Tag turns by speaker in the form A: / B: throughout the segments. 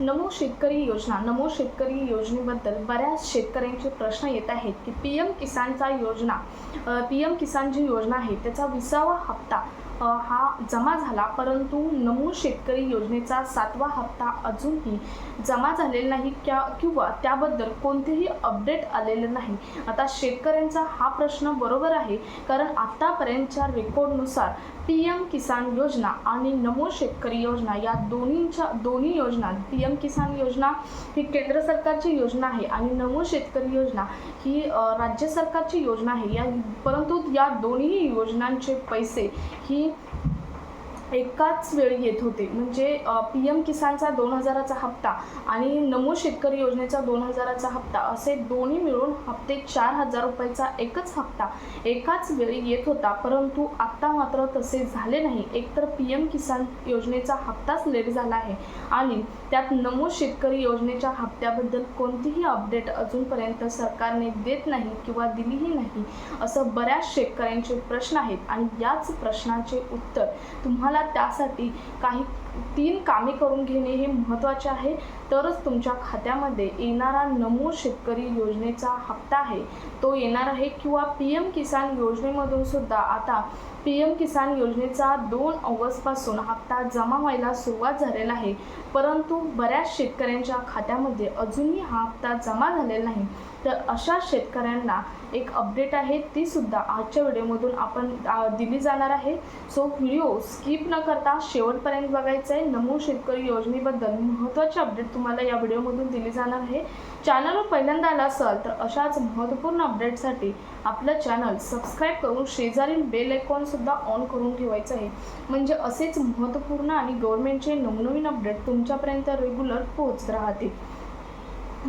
A: नमो शेतकरी योजना नमो शेतकरी योजनेबद्दल बऱ्याच शेतकऱ्यांचे प्रश्न येत आहेत की पी एम किसानचा योजना पी एम किसान जी योजना आहे त्याचा विसावा हप्ता हा जमा झाला परंतु नमो शेतकरी योजनेचा सातवा हप्ता अजूनही जमा झालेला नाही क्या किंवा त्याबद्दल कोणतेही अपडेट आलेलं नाही. आता शेतकऱ्यांचा हा प्रश्न बरोबर आहे कारण आत्तापर्यंतच्या रेकॉर्डनुसार पी एम किसान योजना आणि नमो शेतकरी योजना या दोन्हींच्या दोन्ही योजना पी एम किसान योजना ही केंद्र सरकारची योजना आहे आणि नमो शेतकरी योजना ही राज्य सरकारची योजना आहे. या परंतु या दोन्ही योजनांचे पैसे ही एकाच वेळी येत होते. म्हणजे पी एम किसानचा दोन हजाराचा हप्ता आणि नमो शेतकरी योजनेचा दोन हजाराचा हप्ता असे दोन्ही मिळून हप्ते चार हजार रुपयाचा एकच हप्ता एकाच वेळी येत होता. परंतु आत्ता मात्र तसे झाले नाही. एकतर पी एम किसान योजनेचा हप्ताच लेट झाला आहे आणि त्यात नमो शेतकरी योजनेच्या हप्त्याबद्दल कोणतीही अपडेट अजूनपर्यंत सरकारने देत नाही किंवा दिलीही नाही असं बऱ्याच शेतकऱ्यांचे प्रश्न आहेत. आणि याच प्रश्नाचे उत्तर तुम्हाला त्यासाठी काही तीन कामे करून घेणे हे महत्त्वाचे आहे. तरच तुमच्या खात्यामध्ये येणारा नमो शेतकरी योजनेचा हप्ता आहे. तो येणार आहे किंवा पी एम किसान योजनेमधून सुद्धा आता पी एम किसान योजनेचा दोन ऑगस्टपासून हप्ता जमा व्हायला सुरुवात झालेला आहे. परंतु बऱ्याच शेतकऱ्यांच्या खात्यामध्ये अजूनही हा हप्ता जमा झालेला नाही. तर अशा शेतकऱ्यांना एक अपडेट आहे ती सुद्धा आजच्या व्हिडिओमधून आपण दिली जाणार आहे. सो व्हिडिओ स्किप न करता शेवटपर्यंत बघायचं आहे नमो शेतकरी योजनेबद्दल महत्त्वाचे अपडेट तुम्हाला या व्हिडिओमधून दिली जाणार आहे. चॅनलवर पहिल्यांदा आला असाल तर अशाच महत्त्वपूर्ण अपडेटसाठी आपलं चॅनल सबस्क्राईब करून शेजारील बेल आयकॉनसुद्धा ऑन करून ठेवायचं आहे. म्हणजे असेच महत्त्वपूर्ण आणि गव्हर्नमेंटचे नवनवीन अपडेट तुमच्यापर्यंत रेग्युलर पोहोचत राहतील.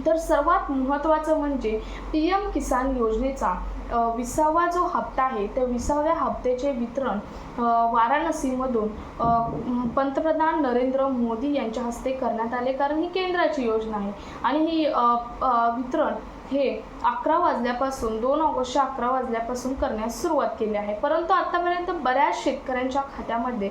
A: तर सर्वात महत्त्वाचं म्हणजे पी एम किसान योजनेचा विसावा जो हप्ता आहे त्या विसाव्या हप्त्याचे वितरण वाराणसीमधून पंतप्रधान नरेंद्र मोदी यांच्या हस्ते करण्यात आले. कारण ही केंद्राची योजना आहे. आणि ही वितरण हे अकरा वाजल्यापासून दोन ऑगस्टच्या अकरा वाजल्यापासून करण्यास सुरुवात केली आहे. परंतु आतापर्यंत बऱ्याच शेतकऱ्यांच्या खात्यामध्ये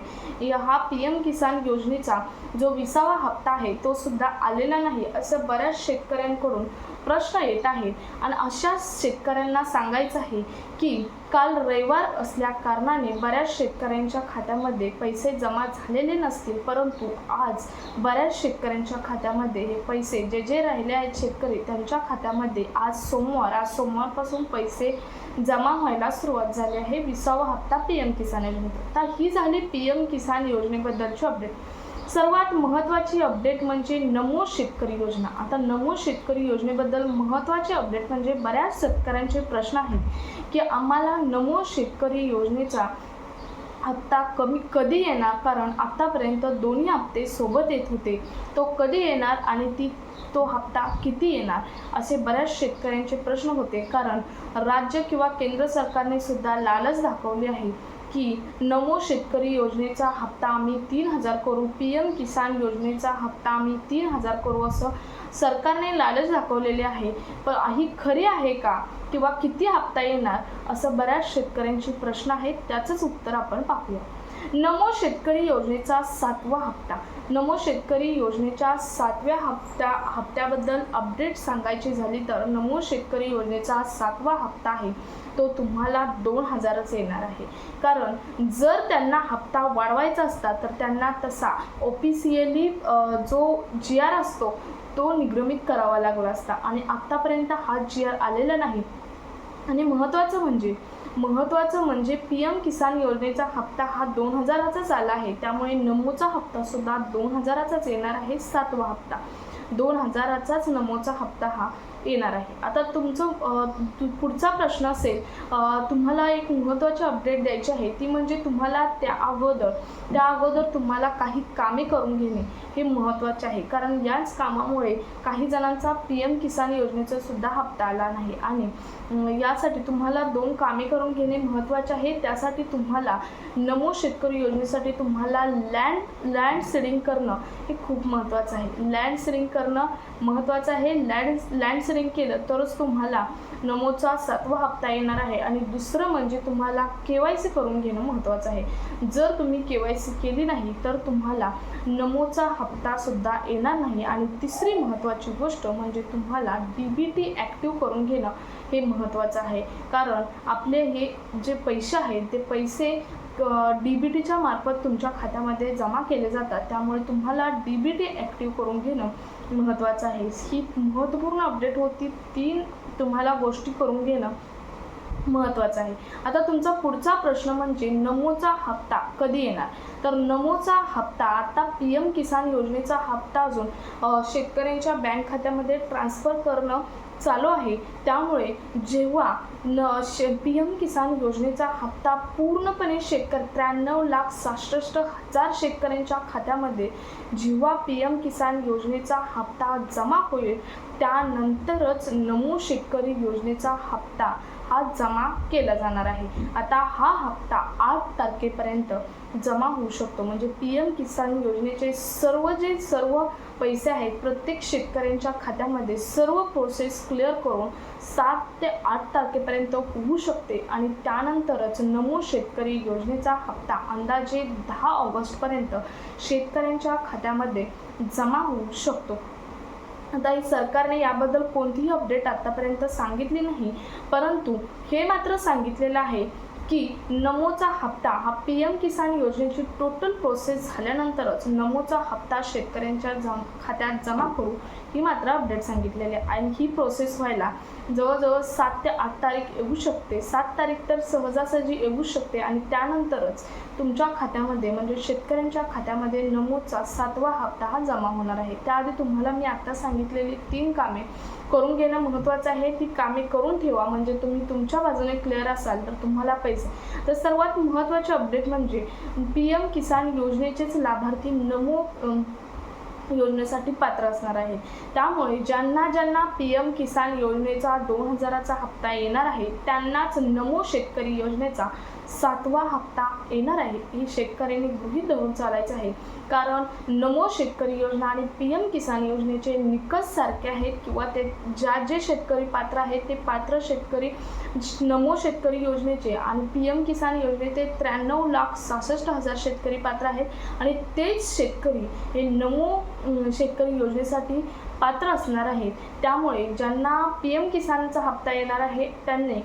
A: हा पी एम किसान योजनेचा जो विसावा हप्ता आहे तो सुद्धा आलेला नाही असं बऱ्याच शेतकऱ्यांकडून प्रश्न येत आहेत. आणि अशाच शेतकऱ्यांना सांगायचं आहे की काल रविवार असल्या कारणाने बऱ्याच शेतकऱ्यांच्या खात्यामध्ये पैसे जमा झालेले नसतील परंतु आज बऱ्याच शेतकऱ्यांच्या खात्यामध्ये हे पैसे जे जे राहिले आहेत शेतकरी त्यांच्या खात्यामध्ये आज सो सोमवार आज सोमवारपासून पैसे जमा व्हायला सुरुवात झाली आहे. विसावा हप्ता पी एम किसान योजनेत. तर ही झाली पी एम किसान योजनेबद्दलची अपडेट सर्वात महत्त्वाची अपडेट म्हणजे नमो शेतकरी योजना. आता नमो शेतकरी योजनेबद्दल महत्त्वाचे अपडेट म्हणजे बऱ्याच शेतकऱ्यांचे प्रश्न आहेत की आम्हाला नमो शेतकरी योजनेचा हप्ता कमी कधी येणार? कारण आत्तापर्यंत दोन्ही हप्ते सोबत येत होते. तो कधी येणार आणि ती तो हप्ता किती येणार? असे बऱ्याच शेतकऱ्यांचे प्रश्न होते. कारण राज्य किंवा केंद्र सरकारने सुद्धा लालच दाखवली आहे. की नमो शेतकरी योजनेचा हप्ता आम्ही तीन हजार करू पी एम किसान योजनेचा हप्ता आम्ही तीन हजार करू असं सरकारने लालच दाखवलेले आहे. पण ही खरी आहे का किंवा किती हप्ता येणार असं बऱ्याच शेतकऱ्यांचे प्रश्न आहेत त्याचंच उत्तर आपण पाहूया. नमो शेतकरी योजनेचा सातवा हप्ता. नमो शेतकरी योजनेच्या सातव्या हप्त्या हप्त्याबद्दल अपडेट सांगायची झाली तर नमो शेतकरी योजनेचा सातवा हप्ता आहे. तो तुम्हाला दोन हजारच येणार आहे. कारण जर त्यांना हप्ता वाढवायचा असता तर त्यांना तसा ओपीसीएली जो जी आर असतो तो निगमित करावा लागला असता. आणि आत्तापर्यंत हा जी आर आलेला नाही. आणि महत्त्वाचं म्हणजे महत्त्वाचं म्हणजे पी एम किसान योजनेचा हप्ता हा दोन हजाराचाच आला आहे. त्यामुळे नमोचा हप्तासुद्धा दोन हजाराचाच येणार आहे सातवा हप्ता. दोन हजाराचाच नमोचा हप्ता हा येणार आहे. आता तुमचं पुढचा प्रश्न असेल तुम्हाला एक महत्त्वाची अपडेट द्यायची आहे. ती म्हणजे तुम्हाला त्या अगोदर त्या अगोदर तुम्हाला काही कामे करून घेणे हे महत्त्वाचे आहे. कारण याच कामामुळे काही जणांचा पी एम किसान योजनेचा सुद्धा हप्ता आला नाही. आणि यासाठी तुम्हाला दोन कामे करून घेणे महत्त्वाचे आहे. त्यासाठी तुम्हाला नमो शेतकरी योजनेसाठी तुम्हाला लँड लँड सिडिंग करणं हे खूप महत्त्वाचं आहे. लँड सिडिंग करणं महत्त्वाचं आहे. लँड लँड बॅलन्स केलं तरच तुम्हाला नमोचा सातवा हप्ता येणार आहे. आणि दुसरं म्हणजे तुम्हाला के वाय सी करून घेणं महत्त्वाचं आहे. जर तुम्ही के वाय सी केली नाही तर तुम्हाला नमोचा हप्तासुद्धा येणार नाही. आणि तिसरी महत्त्वाची गोष्ट म्हणजे तुम्हाला डी बी टी ॲक्टिव्ह करून घेणं हे महत्त्वाचं आहे. कारण आपले हे जे पैसे आहेत ते पैसे डी बी टीच्या मार्फत तुमच्या खात्यामध्ये जमा केले जातात. त्यामुळे तुम्हाला डी बी टी ॲक्टिव्ह करून घेणं महत्त्वाचं आहे. ही महत्त्वपूर्ण अपडेट होती तीन तुम्हाला गोष्टी करून घेणं महत्त्वाचं आहे. आता तुमचा पुढचा प्रश्न म्हणजे नमोचा हप्ता कधी येणार? तर नमोचा हप्ता आता पी एम किसान योजनेचा हप्ता अजून शेतकऱ्यांच्या बँक खात्यामध्ये ट्रान्स्फर करणं चालू आहे. त्यामुळे जेव्हा न शे पी एम किसान योजनेचा हप्ता पूर्णपणे शेतकरी त्र्याण्णव लाख सहासष्ट हजार शेतकऱ्यांच्या खात्यामध्ये जेव्हा पी एम किसान योजनेचा हप्ता जमा होईल त्यानंतरच नमो शेतकरी योजनेचा हप्ता हा जमा केला जाणार आहे. आता हा हप्ता आठ तारखेपर्यंत जमा होऊ शकतो. म्हणजे पी एम किसान योजनेचे सर्व जे सर्व पैसे आहेत प्रत्येक शेतकऱ्यांच्या खात्यामध्ये सर्व प्रोसेस क्लिअर करून सात ते आठ तारखेपर्यंत होऊ शकते. आणि त्यानंतरच नमो शेतकरी योजनेचा हप्ता अंदाजे दहा ऑगस्टपर्यंत शेतकऱ्यांच्या खात्यामध्ये जमा होऊ शकतो. आता सरकारने याबद्दल कोणतीही अपडेट आत्तापर्यंत सांगितली नाही परंतु हे मात्र सांगितलेलं आहे की नमोचा हप्ता हा पी एम किसान योजनेची टोटल प्रोसेस झाल्यानंतरच नमोचा हप्ता शेतकऱ्यांच्या जम खात्यात जमा करू ही मात्र अपडेट सांगितलेली आहे. आणि ही प्रोसेस व्हायला जवळजवळ सात ते आठ तारीख येऊ शकते. सात तारीख तर सहजासहजी येऊ शकते आणि त्यानंतरच तुमच्या खात्यामध्ये म्हणजे शेतकऱ्यांच्या खात्यामध्ये नमूदचा सातवा हप्ता हा जमा होणार आहे. त्याआधी तुम्हाला मी आत्ता सांगितलेली तीन कामे करून घेणं महत्त्वाचं आहे. ती कामे करून ठेवा. म्हणजे तुम्ही तुमच्या बाजूने क्लिअर असाल तर तुम्हाला पैसे. तर सर्वात महत्त्वाचे अपडेट म्हणजे पी एम किसान योजनेचेच लाभार्थी नमो योजनेसाठी पात्र असणार आहे. त्यामुळे ज्यांना ज्यांना पी एम किसान योजनेचा दोन हजाराचा हप्ता येणार आहे त्यांनाच नमो शेतकरी योजनेचा सातवा हप्ता येणार आहे ही शेतकऱ्यांनी गृहित धरून चालायचं आहे. कारण नमो शेतकरी योजना आणि पी एम किसान योजनेचे निकष सारखे आहेत किंवा ते ज्या जे शेतकरी पात्र आहेत ते पात्र शेतकरी नमो शेतकरी योजनेचे आणि पी एम किसान योजनेचे त्र्याण्णव लाख सहासष्ट हजार शेतकरी पात्र आहेत आणि तेच शेतकरी हे नमो शेतकरी योजनेसाठी पात्र असणार आहेत. त्यामुळे ज्यांना पी एम किसानचा हप्ता येणार आहे त्यांनी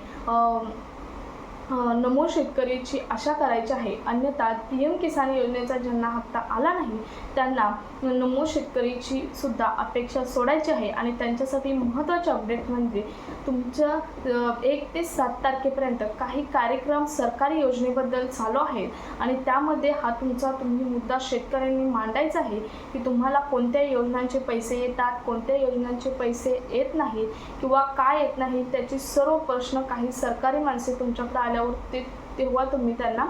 A: नमो शेतकरीची आशा करायची आहे. अन्यथा पी एम किसान योजनेचा ज्यांना हप्ता आला नाही त्यांना नमो शेतकरीची सुद्धा अपेक्षा सोडायची आहे. आणि त्यांच्यासाठी महत्त्वाचे अपडेट म्हणजे तुमच्या एक ते सात तारखेपर्यंत काही कार्यक्रम सरकारी योजनेबद्दल चालू आहेत. आणि त्यामध्ये हा तुमचा तुम्ही मुद्दा शेतकऱ्यांनी मांडायचा आहे की तुम्हाला कोणत्या योजनांचे पैसे येतात कोणत्या योजनांचे पैसे येत नाहीत किंवा काय येत नाही त्याचे सर्व प्रश्न काही सरकारी माणसे तुमच्याकडे आल्यावर ते तेव्हा तुम्ही त्यांना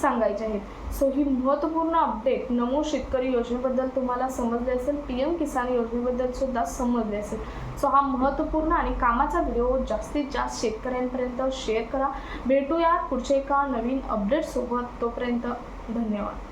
A: सांगायचे आहेत. सो ही महत्त्वपूर्ण अपडेट नमो शेतकरी योजनेबद्दल तुम्हाला समजले असेल पी एम किसान योजनेबद्दल सुद्धा समजले असेल. सो हा महत्त्वपूर्ण आणि कामाचा व्हिडिओ जास्तीत जास्त शेतकऱ्यांपर्यंत शेअर करा. भेटूया पुढच्या एका नवीन अपडेटसोबत तोपर्यंत धन्यवाद.